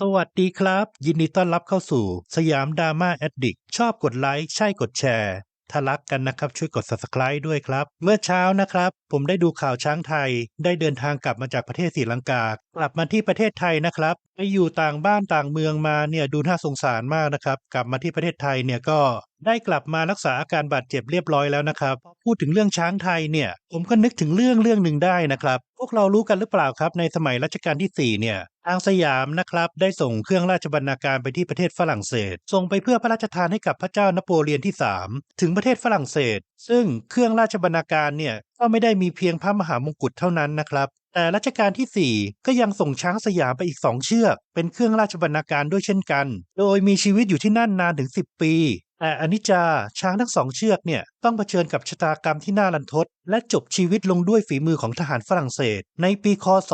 สวัสดีครับ ยินดีต้อนรับเข้าสู่ สยามดราม่าแอดดิกชอบกดไลค์ใช่กดแชร์ถ้ารักกันนะครับช่วยกด subscribe ด้วยครับ เมื่อเช้านะครับ ผมได้ดูข่าวช้างไทย ได้เดินทางกลับมาจากประเทศศรีลังกา กลับมาที่ประเทศไทยนะครับไปอยู่ต่างบ้านต่างเมืองมาเนี่ยดูน่าสงสารมากนะครับ กลับมาที่ประเทศไทยเนี่ยก็ได้กลับมารักษาอาการบาดเจ็บเรียบร้อยแล้วนะครับ พูดถึงเรื่องช้างไทยเนี่ย ผมก็นึกถึงเรื่องเรื่องหนึ่งได้นะครับ พวกเรารู้กันหรือเปล่าครับในสมัยรัชกาลที่ 4 เนี่ย ทางสยามนะครับได้ส่งเครื่องราชบรรณาการไปที่ประเทศฝรั่งเศส ส่งไปเพื่อพระราชทานให้กับพระเจ้านโปเลียนที่ 3 ถึงประเทศฝรั่งเศส ซึ่งเครื่องราชบรรณาการเนี่ยก็ไม่ได้มีเพียงพระมหามงกุฎเท่านั้นนะครับแต่รัชกาลที่ 4 ก็ยังส่งช้างสยามไปอีก 2 เชือก เป็นเครื่องราชบรรณาการด้วยเช่นกัน โดยมีชีวิตอยู่ที่นั่นนานถึง 10 ปี แต่อนิจจาช้างทั้งสองเชือกเนี่ยต้องเผชิญกับชะตากรรมที่น่ารันทด และจบชีวิตลงด้วยฝีมือของทหารฝรั่งเศส ในปีคศ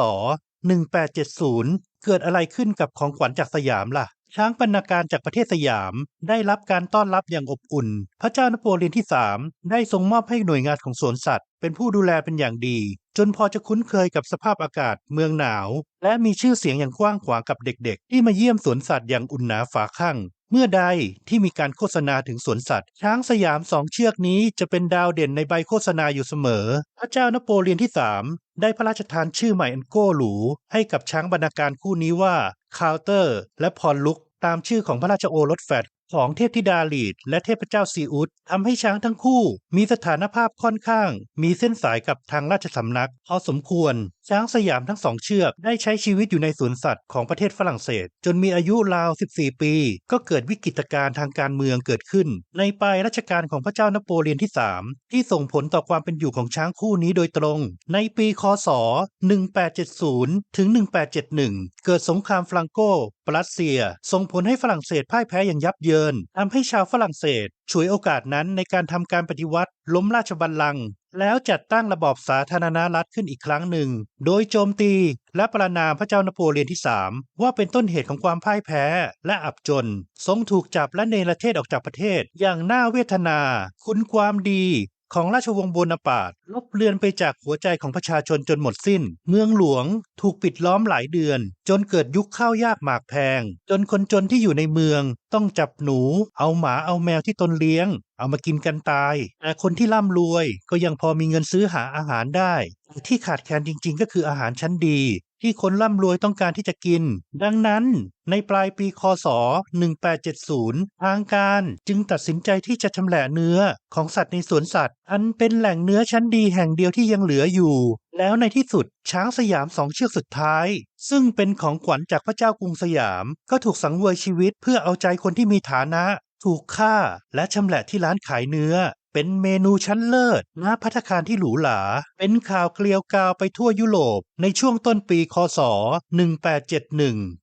1870 เกิดอะไรขึ้นกับของขวัญจากสยามล่ะ ช้างบรรณาการจากประเทศสยาม ได้รับการต้อนรับอย่างอบอุ่น พระเจ้านโปเลียนที่ 3 ได้ทรงมอบให้หน่วยงานของสวนสัตว์ เป็นผู้ดูแลเป็นอย่างดี จนพอจะคุ้นเคยกับสภาพอากาศเมืองหนาว และมีชื่อเสียงอย่างกว้างขวางกับเด็กๆ ที่มาเยี่ยมสวนสัตว์อย่างอุ่นหนาฝาข้าง เมื่อใดที่มีการโฆษณาถึงสวนสัตว์ ช้างสยามสองเชือกนี้จะเป็นดาวเด่นในใบโฆษณาอยู่เสมอ พระเจ้านโปเลียนที่3ได้พระราชทานชื่อใหม่อันโก้หรู ให้กับช้างบรรณาการคู่นี้ว่าคาวเตอร์ และพรลุกตามชื่อของพระราชโอรสแฟด ของเทพธิดาลีดและเทพเจ้าซีอุสทำให้ช้างทั้งคู่มีสถานภาพค่อนข้าง มีเส้นสายกับทางราชสำนักพอสมควร ช้างสยามทั้งสองเชือกได้ใช้ชีวิตอยู่ในสวนสัตว์ของประเทศฝรั่งเศส จนมีอายุราว 14 ปี ก็เกิดวิกฤตการณ์ทางการเมืองเกิดขึ้น ในปลายรัชกาลของพระเจ้านโปเลียนที่ 3 ที่ส่งผลต่อความเป็นอยู่ของช้างคู่นี้โดยตรง ในปีคศ 1870 ถึง 1871 เกิดสงครามฟรังโกปรัสเซีย ส่งผลให้ฝรั่งเศสพ่ายแพ้อย่างยับเยินทำให้ชาวฝรั่งเศสฉวยโอกาสนั้นในการทำการปฏิวัติ ล้มราชบัลลังก์แล้วจัดตั้งระบอบสาธารณรัฐขึ้นอีกครั้งหนึ่ง โดยโจมตีและประนามพระเจ้านโปเลียนที่ 3 ว่าเป็นต้นเหตุของความพ่ายแพ้และอับจน ทรงถูกจับและเนรเทศออกจากประเทศอย่างน่าเวทนา คุณความดี ของราชวงศ์โบนาปาร์ตลบเลือนไปจากหัวใจของประชาชนจนหมดสิ้น เมืองหลวงถูกปิดล้อมหลายเดือน จนเกิดยุคข้าวยากหมากแพง จนคนจนที่อยู่ในเมือง ต้องจับหนู เอาหมาเอาแมวที่ตนเลี้ยง เอามากินกันตายแต่คนที่ร่ำรวยก็ยังพอมีเงินซื้อหาอาหารได้ ที่ขาดแคลนจริง ๆ ก็คืออาหารชั้นดี ที่คนร่ำรวยต้องการที่จะกิน ดังนั้น ในปลายปีคศ 1870 ทางการจึงตัดสินใจที่จะชำแหละเนื้อของสัตว์ในสวนสัตว์ อันเป็นแหล่งเนื้อชั้นดีแห่งเดียวที่ยังเหลืออยู่ แล้วในที่สุดช้างสยามสองเชือกสุดท้าย ซึ่งเป็นของขวัญจากพระเจ้ากรุงสยาม ก็ถูกสังเวยชีวิตเพื่อเอาใจคนที่มีฐานะ ถูกฆ่าและชำแหละที่ร้านขายเนื้อ เป็นเมนูชั้นเลิศณพัฒคารที่หรูหรา เป็นข่าวเกลียวกราวไปทั่วยุโรปในช่วงต้นปี คศ 1871